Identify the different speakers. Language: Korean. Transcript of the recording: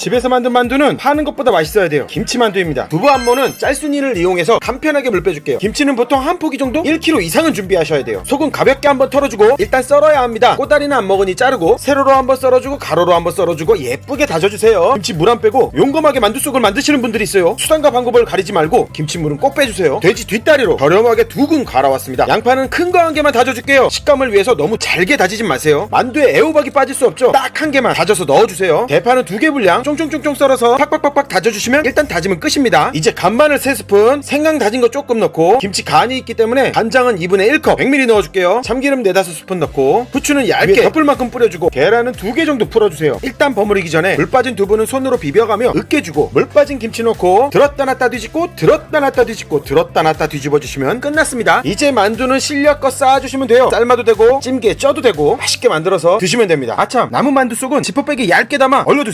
Speaker 1: 집에서 만든 만두는 파는 것보다 맛있어야 돼요. 김치 만두입니다. 두부 안모는 짤순이를 이용해서 간편하게 물 빼줄게요. 김치는 보통 한 포기 정도 1kg 이상은 준비하셔야 돼요. 소금 가볍게 한번 털어주고 일단 썰어야 합니다. 꼬다리는 안 먹으니 자르고 세로로 한번 썰어주고 가로로 한번 썰어주고 예쁘게 다져주세요. 김치 물 안 빼고 용감하게 만두 속을 만드시는 분들이 있어요. 수단과 방법을 가리지 말고 김치물은 꼭 빼주세요. 돼지 뒷다리로 저렴하게 두근 갈아왔습니다. 양파는 큰 거 한 개만 다져줄게요. 식감을 위해서 너무 잘게 다지진 마세요. 만두에 애호박이 빠질 수 없죠. 딱 한 개만 다져서 넣어주세요. 대파는 두 개 분량 쫑쫑쫑쫑 썰어서 팍팍팍팍 다져주시면 일단 다지면 끝입니다. 이제 간마늘 3스푼, 생강 다진 거 조금 넣고 김치 간이 있기 때문에 간장은 2분의 1컵 100ml 넣어줄게요. 참기름 4, 5스푼 넣고 부추는 얇게 덮을 만큼 뿌려주고 계란은 두개 정도 풀어주세요. 일단 버무리기 전에 물 빠진 두부는 손으로 비벼가며 으깨주고 물 빠진 김치 넣고 들었다 놨다 뒤집고 들었다 놨다 뒤집고 들었다 놨다 뒤집어 주시면 끝났습니다. 이제 만두는 실력껏 쌓아주시면 돼요. 삶아도 되고 찜기에 쪄도 되고 맛있게 만들어서 드시면 됩니다. 아참 남은 만두 속은 지퍼백에 얇게 담아 얼려두세요.